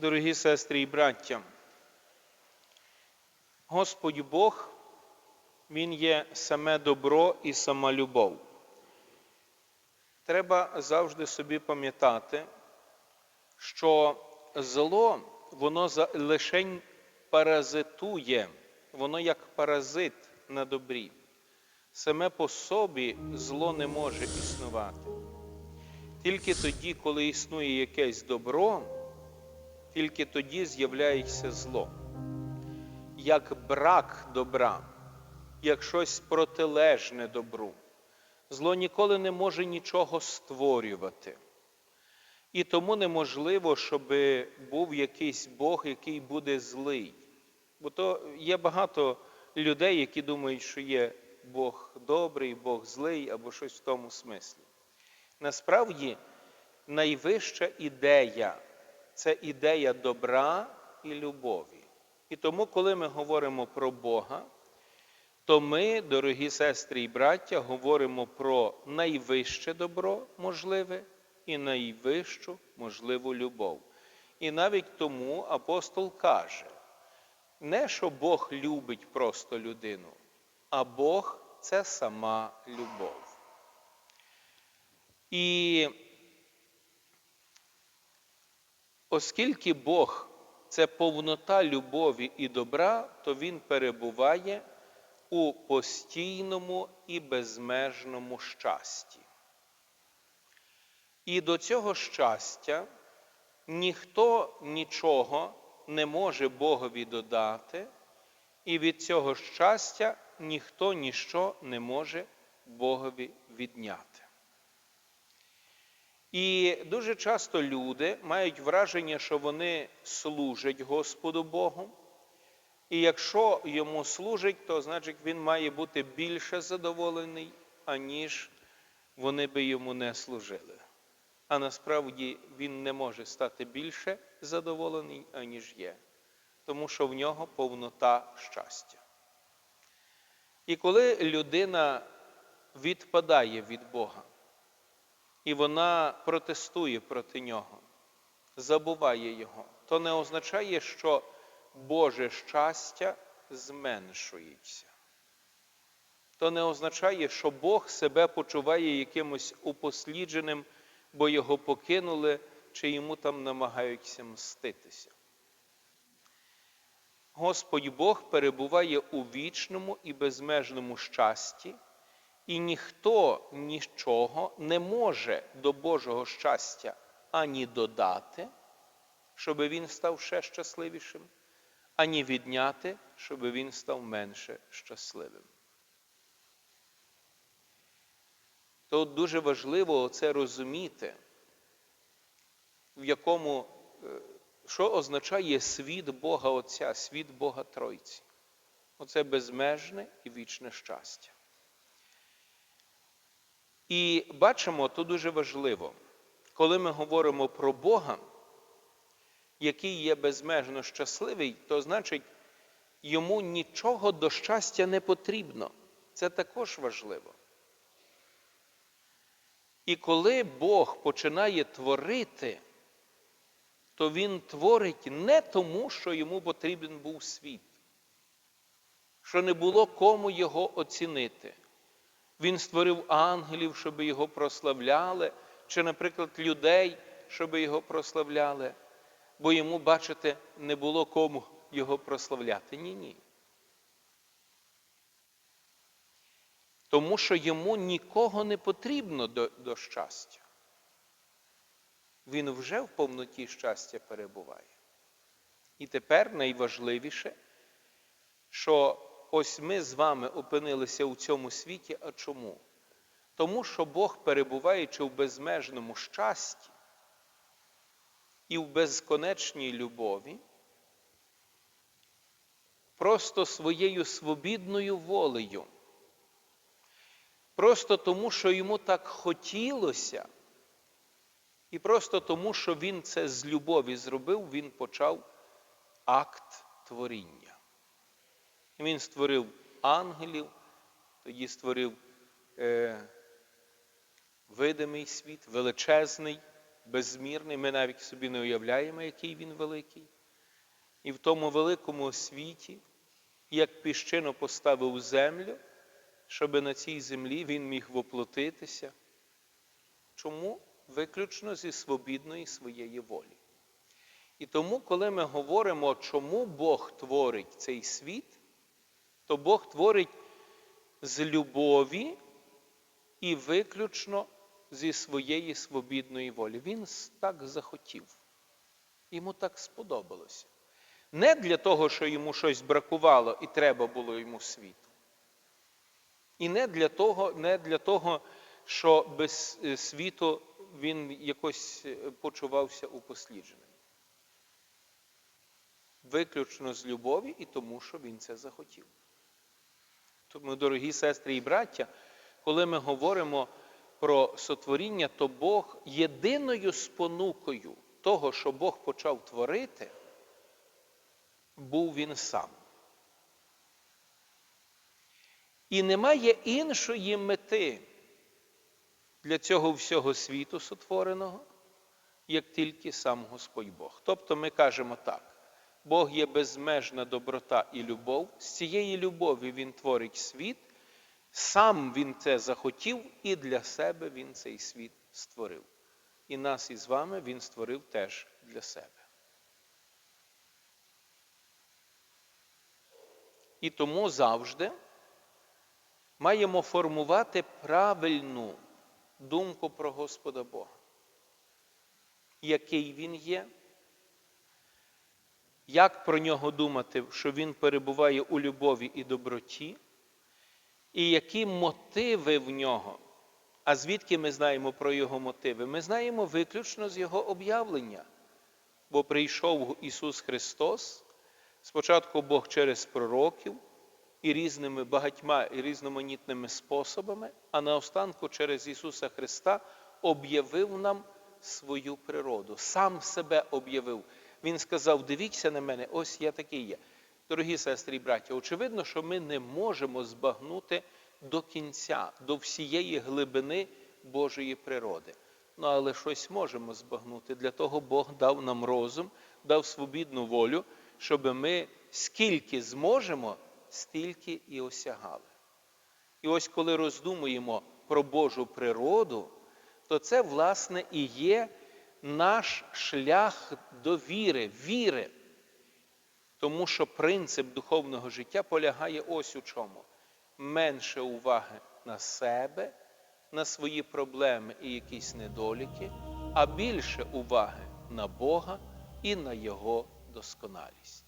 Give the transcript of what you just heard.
Дорогі сестри і браття, Господь Бог, Він є саме добро і сама любов. Треба завжди собі пам'ятати, що зло, воно лишень паразитує, воно як паразит на добрі. Саме по собі зло не може існувати. Тільки тоді, коли існує якесь добро, тільки тоді з'являється зло. Як брак добра, як щось протилежне добру. Зло ніколи не може нічого створювати. І тому неможливо, щоб був якийсь Бог, який буде злий. Бо то є багато людей, які думають, що є Бог добрий, Бог злий або щось в тому смислі. Насправді, найвища ідея це ідея добра і любові. І тому, коли ми говоримо про Бога, то ми, дорогі сестри і браття, говоримо про найвище добро можливе і найвищу можливу любов. І навіть тому апостол каже, не що Бог любить просто людину, а Бог це сама любов. І Оскільки Бог це повнота любові і добра, то Він перебуває у постійному і безмежному щасті. І до цього щастя ніхто нічого не може Богові додати, і від цього щастя ніхто ніщо не може Богові відняти. І дуже часто люди мають враження, що вони служать Господу Богу. І якщо йому служить, то значить він має бути більше задоволений, аніж вони би йому не служили. А насправді він не може стати більше задоволений, аніж є, тому що в нього повнота щастя. І коли людина відпадає від Бога, і вона протестує проти нього, забуває його, то не означає, що Боже щастя зменшується. То не означає, що Бог себе почуває якимось упослідженим, бо його покинули, чи йому там намагаються мститися. Господь Бог перебуває у вічному і безмежному щасті. І ніхто нічого не може до Божого щастя ані додати, щоб він став ще щасливішим, ані відняти, щоб він став менше щасливим. Тут дуже важливо це розуміти, в якому, е, що означає світ Бога Отця, світ Бога Тройці. Оце безмежне і вічне щастя. І бачимо, тут дуже важливо, коли ми говоримо про Бога, який є безмежно щасливий, то значить, йому нічого до щастя не потрібно. Це також важливо. І коли Бог починає творити, то Він творить не тому, що йому потрібен був світ, що не було кому його оцінити. Він створив ангелів, щоб його прославляли, чи, наприклад, людей, щоб його прославляли, бо йому, бачите, не було кому його прославляти. Ні, ні. Тому що йому нікого не потрібно до, до щастя. Він вже в повноті щастя перебуває. І тепер найважливіше, що ось ми з вами опинилися у цьому світі. А чому? Тому що Бог, перебуваючи в безмежному щасті і в безконечній любові, просто своєю свобідною волею, просто тому, що йому так хотілося, і просто тому, що він це з любові зробив, він почав акт творіння. Він створив ангелів, тоді створив е, видимий світ, величезний, безмірний, ми навіть собі не уявляємо, який він великий. І в тому великому світі, як піщину поставив землю, щоб на цій землі він міг воплотитися. Чому? Виключно зі свобідної своєї волі. І тому, коли ми говоримо, чому Бог творить цей світ, то Бог творить з любові і виключно зі своєї свобідної волі. Він так захотів. Йому так сподобалося. Не для того, що йому щось бракувало і треба було йому світу. І не для того, не для того що без е, світу він якось е, почувався упослідженим. Виключно з любові і тому, що він це захотів. Тому, дорогі сестри і браття, коли ми говоримо про сотворіння, то Бог єдиною спонукою того, що Бог почав творити, був він сам. І немає іншої мети для цього всього світу сотвореного, як тільки сам Господь Бог. Тобто ми кажемо так. Бог є безмежна доброта і любов. З цієї любові Він творить світ, сам Він це захотів, і для себе Він цей світ створив. І нас із вами Він створив теж для себе. І тому завжди маємо формувати правильну думку про Господа Бога. Який Він є? Як про нього думати, що Він перебуває у любові і доброті? І які мотиви в нього? А звідки ми знаємо про його мотиви? Ми знаємо виключно з Його об'явлення. Бо прийшов Ісус Христос, спочатку Бог через пророків і різними багатьма і різноманітними способами, а наостанку через Ісуса Христа об'явив нам свою природу, сам себе об'явив. Він сказав: дивіться на мене, ось я такий є. Дорогі сестри і браття, очевидно, що ми не можемо збагнути до кінця, до всієї глибини Божої природи. Ну, але щось можемо збагнути. Для того Бог дав нам розум, дав свобідну волю, щоб ми скільки зможемо, стільки і осягали. І ось коли роздумуємо про Божу природу, то це, власне, і є наш шлях до віри, віри. Тому що принцип духовного життя полягає ось у чому. Менше уваги на себе, на свої проблеми і якісь недоліки, а більше уваги на Бога і на Його досконалість.